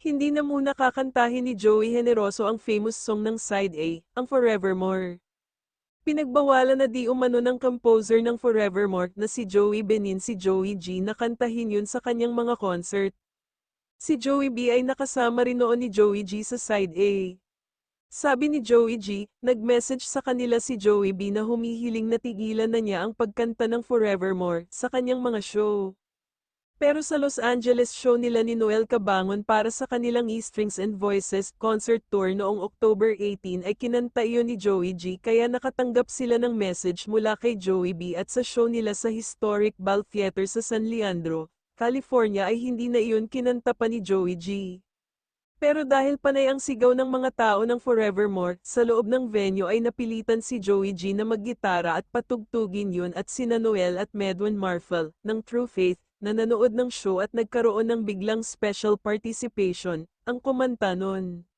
Hindi na muna kakantahin ni Joey Generoso ang famous song ng Side A, ang Forevermore. Pinagbawalan na di umano ng composer ng Forevermore na si Joey Benin si Joey G na kantahin yun sa kanyang mga concert. Si Joey B ay nakasama rin noon ni Joey G sa Side A. Sabi ni Joey G, nag-message sa kanila si Joey B na humihiling na tigilan na niya ang pagkanta ng Forevermore sa kanyang mga show. Pero sa Los Angeles show nila ni Noel Cabangon para sa kanilang E-Strings and Voices concert tour noong October 18 ay kinanta iyon ni Joey G kaya nakatanggap sila ng message mula kay Joey B at sa show nila sa historic Ball Theater sa San Leandro, California ay hindi na iyon kinanta pa ni Joey G. Pero dahil panay ang sigaw ng mga tao ng Forevermore, sa loob ng venue ay napilitan si Joey G na maggitara at patugtugin yun at sina Noel at Medwin Marfel, ng True Faith, na nanood ng show at nagkaroon ng biglang special participation, ang kumanta nun.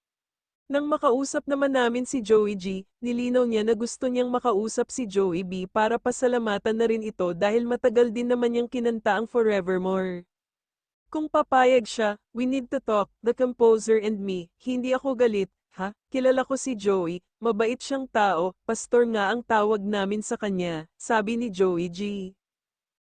Nang makausap naman namin si Joey G, nilinaw niya na gusto niyang makausap si Joey B para pasalamatan na rin ito dahil matagal din naman niyang kinanta ang Forevermore. Kung papayag siya, we need to talk, the composer and me, hindi ako galit, ha? Kilala ko si Joey, mabait siyang tao, pastor nga ang tawag namin sa kanya, sabi ni Joey G.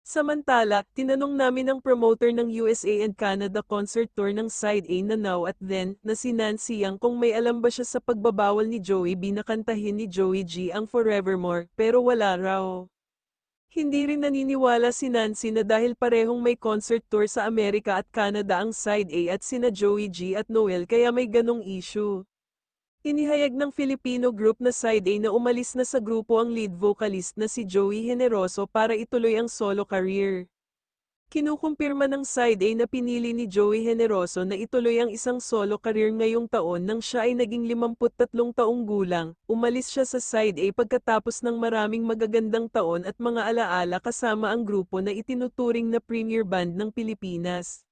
Samantala, tinanong namin ang promoter ng USA and Canada concert tour ng Side A na Now at Then, na si Nancy Yang kung may alam ba siya sa pagbabawal ni Joey B na kantahin ni Joey G ang Forevermore, pero wala raw. Hindi rin naniniwala si Nancy na dahil parehong may concert tour sa Amerika at Canada ang Side A at sina Joey G at Noel kaya may ganong issue. Inihayag ng Filipino group na Side A na umalis na sa grupo ang lead vocalist na si Joey Generoso para ituloy ang solo career. Kinukumpirma ng Side A na pinili ni Joey Generoso na ituloy ang isang solo career ngayong taon nang siya ay naging 53 taong gulang. Umalis siya sa Side A pagkatapos ng maraming magagandang taon at mga alaala kasama ang grupo na itinuturing na premier band ng Pilipinas.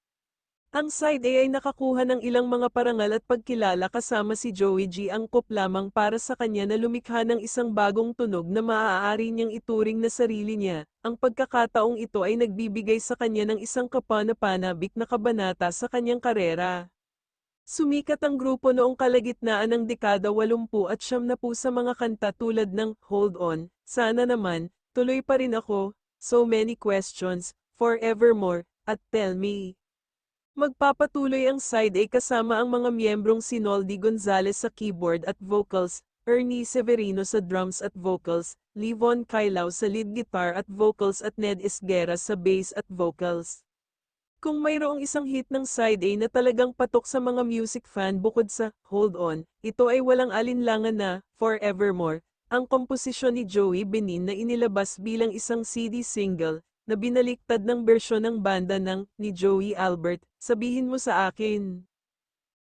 Ang Side A ay nakakuha ng ilang mga parangal at pagkilala kasama si Joey G angkop lamang para sa kanya na lumikha ng isang bagong tunog na maaari niyang ituring na sarili niya. Ang pagkakataong ito ay nagbibigay sa kanya ng isang kapana-panabik na kabanata sa kanyang karera. Sumikat ang grupo noong kalagitnaan ng dekada 80 at siyam na po sa mga kanta tulad ng Hold On, Sana Naman, Tuloy Pa Rin Ako, So Many Questions, Forevermore, at Tell Me. Magpapatuloy ang side A kasama ang mga miyembrong si Noldy Gonzalez sa keyboard at vocals, Ernie Severino sa drums at vocals, Livon Kailao sa lead guitar at vocals at Ned Esguera sa bass at vocals. Kung mayroong isang hit ng side A na talagang patok sa mga music fan bukod sa Hold On, ito ay walang alinlangan na Forevermore, ang komposisyon ni Joey Benin na inilabas bilang isang CD single, na binaliktad ng bersyon ng banda ng ni Joey Albert, sabihin mo sa akin.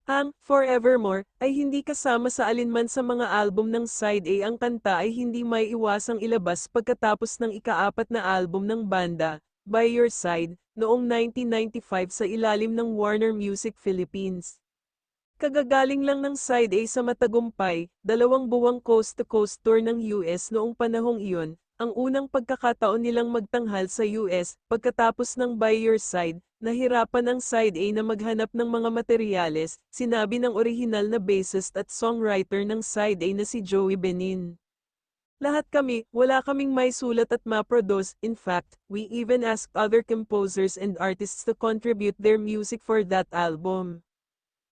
Ang Forevermore ay hindi kasama sa alinman sa mga album ng Side A ang kanta ay hindi may iwasang ilabas pagkatapos ng ikaapat na album ng banda, By Your Side, noong 1995 sa ilalim ng Warner Music Philippines. Kagagaling lang ng Side A sa matagumpay, dalawang buwang coast-to-coast tour ng US noong panahong iyon, ang unang pagkakataon nilang magtanghal sa US, pagkatapos ng Your Side, nahirapan ang Side A na maghanap ng mga materyales, sinabi ng orihinal na bassist at songwriter ng Side A na si Joey Benin. Lahat kami, wala kaming may sulat at ma-produce, in fact, we even asked other composers and artists to contribute their music for that album.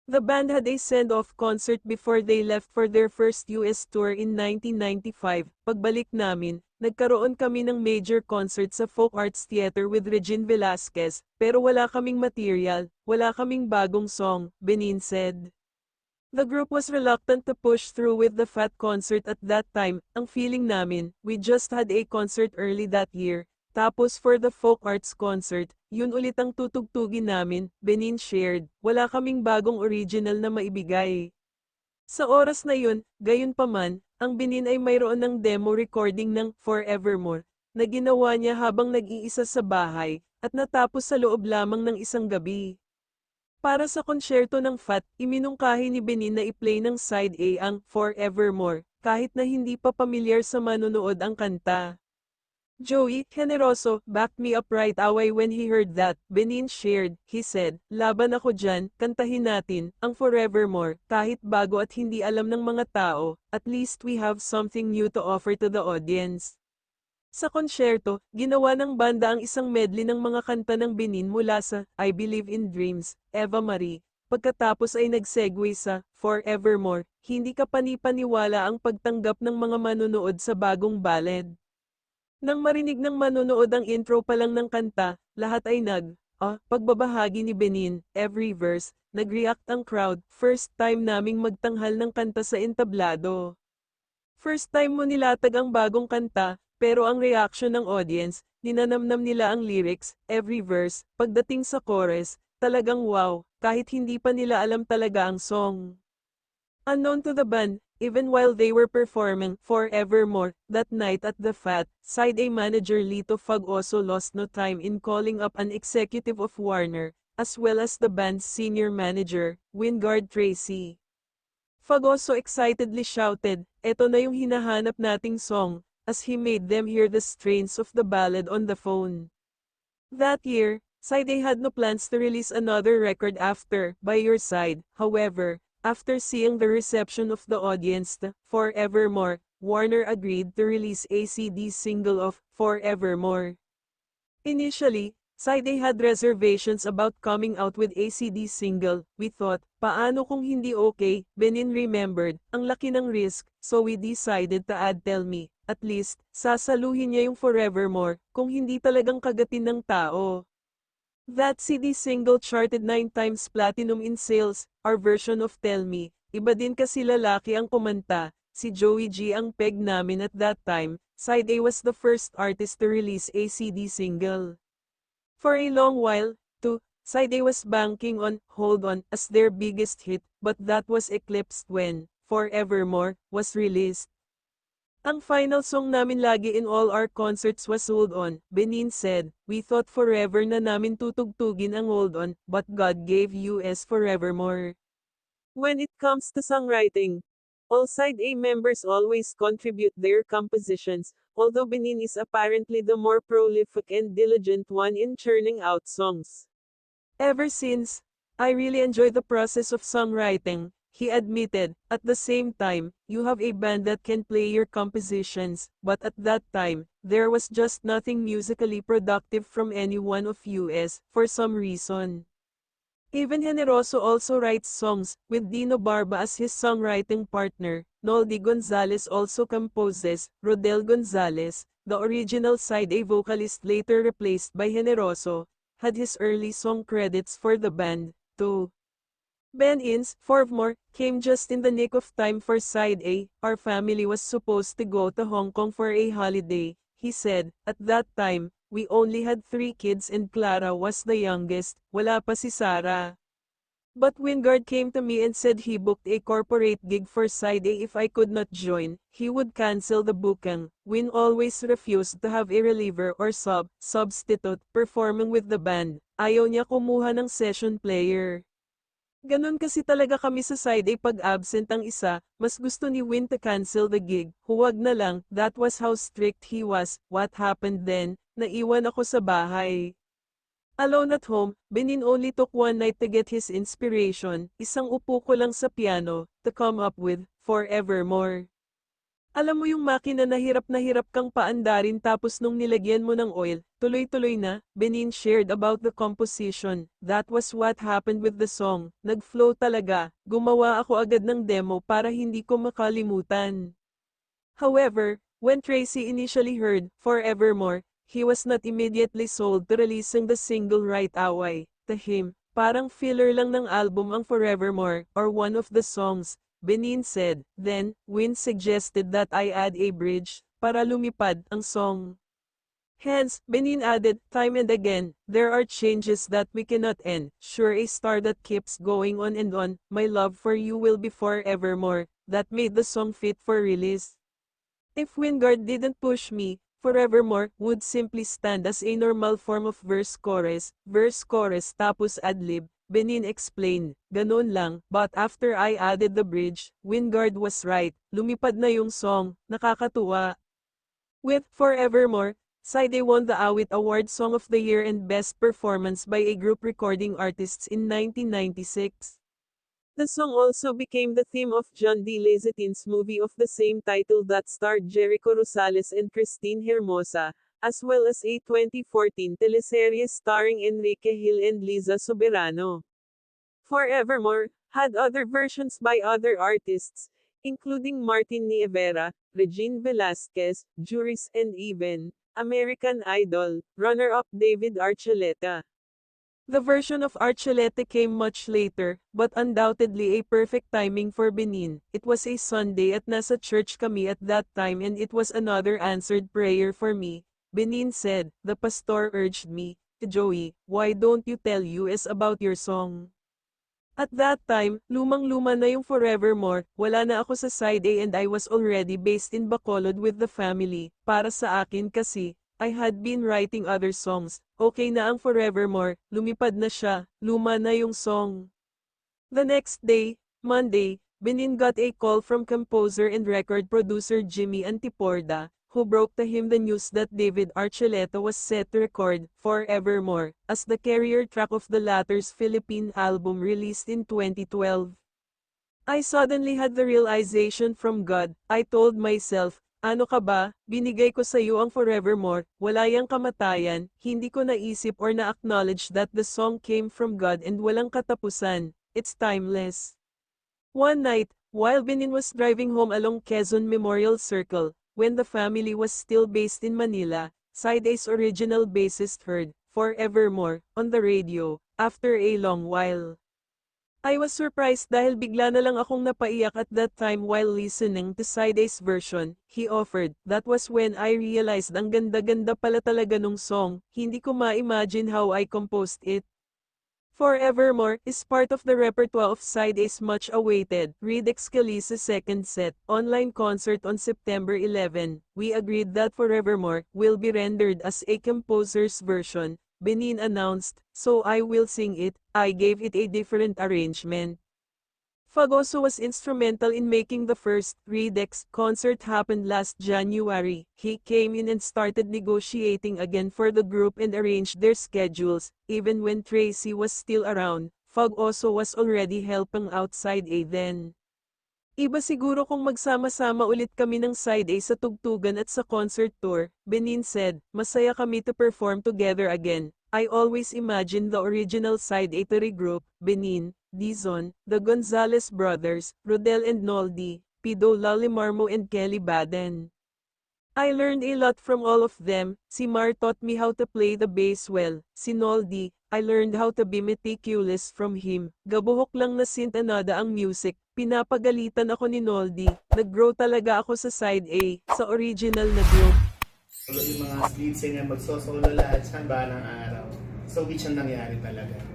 The band had a send-off concert before they left for their first US tour in 1995. Pagbalik namin, nagkaroon kami ng major concert sa Folk Arts Theater with Regine Velasquez, pero wala kaming material, wala kaming bagong song, Benin said. The group was reluctant to push through with the Fat concert at that time, ang feeling namin, we just had a concert early that year, tapos for the folk arts concert, yun ulit ang tutugtugin namin, Benin shared, wala kaming bagong original na maibigay. Sa oras na yun, gayon pa man, ang Benin ay mayroon ng demo recording ng Forevermore, na ginawa niya habang nag-iisa sa bahay, at natapos sa loob lamang ng isang gabi. Para sa konsyerto ng FAT, iminungkahi ni Benin na i-play ng side A ang Forevermore, kahit na hindi pa pamilyar sa manonood ang kanta. Joey, generoso, backed me up right away when he heard that. Benin shared, he said, laban ako dyan, kantahin natin, ang forevermore, kahit bago at hindi alam ng mga tao, at least we have something new to offer to the audience. Sa konsyerto, ginawa ng banda ang isang medley ng mga kanta ng Benin mula sa I Believe in Dreams, Eva Marie. Pagkatapos ay nagsegue sa Forevermore, hindi ka panipaniwala ang pagtanggap ng mga manonood sa bagong ballad. Nang marinig ng manonood ang intro pa lang ng kanta, lahat ay nag, ah, pagbabahagi ni Benin, every verse, nag-react ang crowd, first time naming magtanghal ng kanta sa entablado. First time mo nilatag ang bagong kanta, pero ang reaction ng audience, ninanamnam nila ang lyrics, every verse, pagdating sa chorus, talagang wow, kahit hindi pa nila alam talaga ang song. Unknown to the band, even while they were performing Forevermore that night at the FAT, Side A manager Lito Fag also lost no time in calling up an executive of Warner, as well as the band's senior manager, Wingard Tracy. Fag also excitedly shouted, eto na yung hinahanap nating song, as he made them hear the strains of the ballad on the phone. That year, Side A had no plans to release another record after By Your Side, however, after seeing the reception of the audience to Forevermore, Warner agreed to release ACD's single of Forevermore. Initially, Side had reservations about coming out with ACD's single. We thought, paano kung hindi okay? Benin remembered, ang laki ng risk, so we decided to add Tell Me. At least, sasaluhin niya yung Forevermore, kung hindi talagang kagatin ng tao. That CD single charted 9 times platinum in sales, our version of Tell Me. Iba din kasi lalaki ang kumanta, si Joey G ang peg namin at that time, Side A was the first artist to release a CD single. For a long while, too, Side A was banking on Hold On as their biggest hit, but that was eclipsed when Forevermore was released. Ang final song namin lagi in all our concerts was Hold On, Benin said, we thought forever na namin tutugtugin ang Hold On, but God gave us forevermore. When it comes to songwriting, all side A members always contribute their compositions, although Benin is apparently the more prolific and diligent one in churning out songs. Ever since, I really enjoy the process of songwriting, he admitted, at the same time, you have a band that can play your compositions, but at that time, there was just nothing musically productive from any one of us, for some reason. Even Generoso also writes songs, with Dino Barba as his songwriting partner, Noldy Gonzalez also composes, Rodel Gonzalez, the original side A vocalist later replaced by Generoso, had his early song credits for the band, too. Ben Inns, Forvmore, came just in the nick of time for Side A. Our family was supposed to go to Hong Kong for a holiday, he said. At that time, we only had three kids and Clara was the youngest, wala pa si Sarah. But Wingard came to me and said he booked a corporate gig for Side A if I could not join, he would cancel the booking. Win always refused to have a reliever or sub, substitute, performing with the band. Ayaw niya kumuha ng session player. Ganon kasi talaga kami sa side ay pag-absent ang isa, mas gusto ni Win to cancel the gig, huwag na lang, that was how strict he was, what happened then, naiwan ako sa bahay. Alone at home, Benin only took one night to get his inspiration, isang upo ko lang sa piano, to come up with, Forevermore. Alam mo yung makina na hirap na hirap kang paandarin tapos nung nilagyan mo ng oil, tuloy-tuloy na, Benin shared about the composition. That was what happened with the song. Nag-flow talaga, gumawa ako agad ng demo para hindi ko makalimutan. However, when Tracy initially heard Forevermore, he was not immediately sold to releasing the single right away. To him, parang filler lang ng album ang Forevermore, or one of the songs, Benin said, then, Win suggested that I add a bridge, para lumipad ang song. Hence, Benin added, time and again, there are changes that we cannot end, sure a star that keeps going on and on, my love for you will be forevermore, that made the song fit for release. If Wingard didn't push me, Forevermore would simply stand as a normal form of verse-chorus, verse-chorus tapos ad-lib, Benin explained, ganun lang, but after I added the bridge, Wingard was right, lumipad na yung song, nakakatuwa. With Forevermore, Side A won the Awit Award Song of the Year and Best Performance by a Group Recording Artists in 1996. The song also became the theme of John D. Lazatin's movie of the same title that starred Jericho Rosales and Christine Hermosa, as well as a 2014 teleserye starring Enrique Hill and Liza Soberano. Forevermore had other versions by other artists, including Martin Nievera, Regine Velasquez, Juris and even American Idol runner-up David Archuleta. The version of Archuleta came much later, but undoubtedly a perfect timing for Benin. It was a Sunday at nasa church kami at that time and it was another answered prayer for me. Benin said, the pastor urged me, Joey, why don't you tell US about your song? At that time, lumang-luma na yung Forevermore, wala na ako sa side A and I was already based in Bacolod with the family. Para sa akin kasi, I had been writing other songs. Okay na ang Forevermore, lumipad na siya, luma na yung song. The next day, Monday, Benin got a call from composer and record producer Jimmy Antiporda, who broke to him the news that David Archuleta was set to record Forevermore as the carrier track of the latter's Philippine album released in 2012. I suddenly had the realization from God. I told myself, ano ka ba, binigay ko sa iyo ang forevermore, wala yang kamatayan, hindi ko naisip or na-acknowledge that the song came from God and walang katapusan, it's timeless. One night, while Benin was driving home along Quezon Memorial Circle, when the family was still based in Manila, Side A's original bassist heard, Forevermore, on the radio, after a long while. I was surprised dahil bigla na lang akong napaiyak at that time while listening to Side A's version, he offered. That was when I realized ang ganda-ganda pala talaga nung song, hindi ko ma-imagine how I composed it. Forevermore is part of the repertoire of Side A's much awaited Reed Excalisa second set online concert on September 11. We agreed that Forevermore will be rendered as a composer's version, Benin announced, so I will sing it, I gave it a different arrangement. Fagoso was instrumental in making the first Redex concert happen last January. He came in and started negotiating again for the group and arranged their schedules, even when Tracy was still around. Fagoso was already helping outside A then. Iba siguro kung magsama-sama ulit kami ng side A sa tugtugan at sa concert tour, Benin said, masaya kami to perform together again. I always imagined the original side A to regroup, Benin, Dizon, the Gonzalez brothers, Rodel and Noldi, Pido Lalimarmo and Kelly Baden. I learned a lot from all of them, si Mar taught me how to play the bass well, si Noldi, I learned how to be meticulous from him, gabuhok lang na sintanada ang music, pinapagalitan ako ni Noldi, nag-grow talaga ako sa side A, sa original na group. Yung mga lead singer magsosolo lahat siya balang araw. So which ang nangyari talaga.